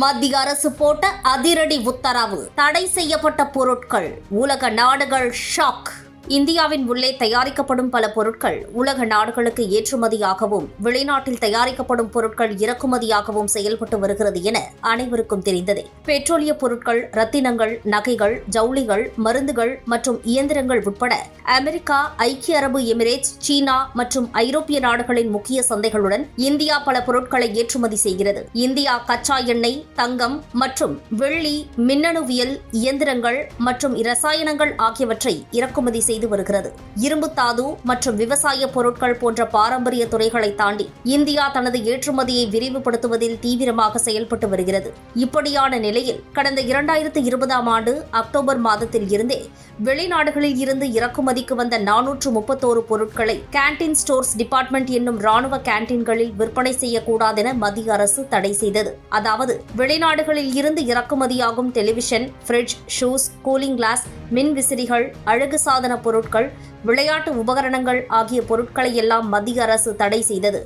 மத்திய அரசு போட்ட அதிரடி உத்தரவு தடை செய்யப்பட்ட பொருட்கள். உலக நாடுகள் ஷாக். இந்தியாவின் உள்ளே தயாரிக்கப்படும் பல பொருட்கள் உலக நாடுகளுக்கு ஏற்றுமதியாகவும் வெளிநாட்டில் தயாரிக்கப்படும் பொருட்கள் இறக்குமதியாகவும் செயல்பட்டு வருகிறது என அனைவருக்கும் தெரிந்ததே. பெட்ரோலிய பொருட்கள் ரத்தினங்கள் நகைகள் ஜவுளிகள் மருந்துகள் மற்றும் இயந்திரங்கள் உட்பட அமெரிக்கா ஐக்கிய அரபு எமிரேட்ஸ் சீனா மற்றும் ஐரோப்பிய நாடுகளின் முக்கிய சந்தைகளுடன் இந்தியா பல பொருட்களை ஏற்றுமதி செய்கிறது. இந்தியா கச்சா எண்ணெய் தங்கம் மற்றும் வெள்ளி மின்னணுவியல் இயந்திரங்கள் மற்றும் இரசாயனங்கள் ஆகியவற்றை இறக்குமதி செய்து வருகிறது. இரும்பு தாது மற்றும் விவசாய பொருட்கள் போன்ற பாரம்பரிய துறைகளை தாண்டி இந்தியா தனது ஏற்றுமதியை விரிவுபடுத்துவதில் தீவிரமாக செயல்பட்டு வருகிறது. இப்படியான நிலையில் கடந்த இரண்டாயிரத்து இருபதாம் ஆண்டு அக்டோபர் மாதத்தில் இருந்தே வெளிநாடுகளில் இருந்து இறக்குமதிக்கு வந்த நானூற்று முப்பத்தோரு பொருட்களை கேண்டீன் ஸ்டோர்ஸ் டிபார்ட்மெண்ட் என்னும் ராணுவ கேண்டீன்களில் விற்பனை செய்யக்கூடாதென மத்திய அரசு தடை செய்தது. அதாவது வெளிநாடுகளில் இருந்து இறக்குமதியாகும் television fridge shoes cooling glass மின் விசிறிகள் அழகு சாதன பொருட்கள் விளையாட்டு உபகரணங்கள் ஆகிய பொருட்களை எல்லாம் மத்திய அரசு தடை செய்தது.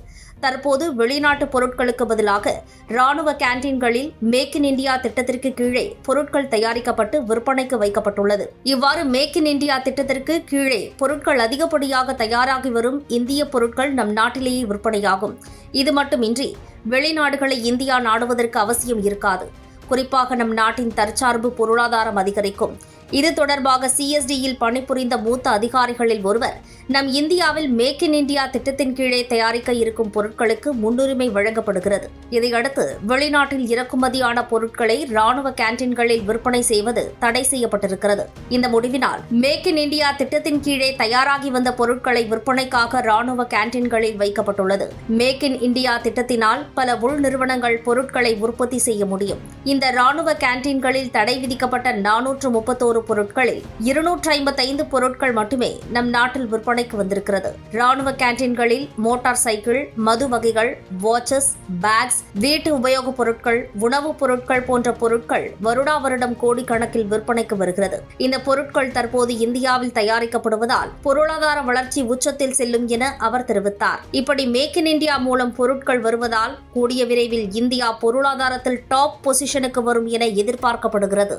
தற்போது வெளிநாட்டு பொருட்களுக்கு பதிலாக ராணுவ கேண்டீன்களில் மேக் இன் இந்தியா திட்டத்திற்கு கீழே பொருட்கள் தயாரிக்கப்பட்டு விற்பனைக்கு வைக்கப்பட்டுள்ளது. இவ்வாறு மேக் இன் இந்தியா திட்டத்திற்கு கீழே பொருட்கள் அதிகப்படியாக தயாராகி வரும் இந்திய பொருட்கள் நம் நாட்டிலேயே விற்பனையாகும். இது மட்டுமின்றி வெளிநாடுகளை இந்தியா நாடுவதற்கு அவசியம் இருக்காது. குறிப்பாக நம் நாட்டின் தற்சார்பு பொருளாதாரம் அதிகரிக்கும். இது தொடர்பாக சிஎஸ்டியில் பணிபுரிந்த மூத்த அதிகாரிகளில் ஒருவர் நம் இந்தியாவில் மேக் இன் இந்தியா திட்டத்தின் கீழே தயாரிக்க இருக்கும் பொருட்களுக்கு முன்னுரிமை வழங்கப்படுகிறது. இதையடுத்து வெளிநாட்டில் இறக்குமதியான பொருட்களை ராணுவ கேண்டீன்களில் விற்பனை செய்வது தடை செய்யப்பட்டிருக்கிறது. இந்த முடிவினால் மேக் இன் இந்தியா திட்டத்தின் கீழே தயாராகி வந்த பொருட்களை விற்பனைக்காக ராணுவ கேண்டீன்களில் வைக்கப்பட்டுள்ளது. மேக் இன் இந்தியா திட்டத்தினால் பல உள் நிறுவனங்கள் பொருட்களை உற்பத்தி செய்ய முடியும். இந்த ராணுவ கேண்டீன்களில் தடை விதிக்கப்பட்ட நானூற்று முப்பத்தோரு பொருட்களில் இருநூற்று ஐம்பத்தைந்து பொருட்கள் மட்டுமே நம் நாட்டில் விற்பனைக்கு வந்திருக்கிறது. ராணுவ கேண்டீன்களில் மோட்டார் சைக்கிள் மது வகைகள் வாட்சஸ் பேக்ஸ் வீட்டு உபயோகப் பொருட்கள் உணவுப் பொருட்கள் போன்ற பொருட்கள் வருடா வருடம் கோடிக்கணக்கில் விற்பனைக்கு வருகிறது. இந்த பொருட்கள் தற்போது இந்தியாவில் தயாரிக்கப்படுவதால் பொருளாதார வளர்ச்சி உச்சத்தில் செல்லும் என அவர் தெரிவித்தார். இப்படி மேக் இன் இந்தியா மூலம் பொருட்கள் வருவதால் கூடிய விரைவில் இந்தியா பொருளாதாரத்தில் டாப் பொசிஷனுக்கு வரும் என எதிர்பார்க்கப்படுகிறது.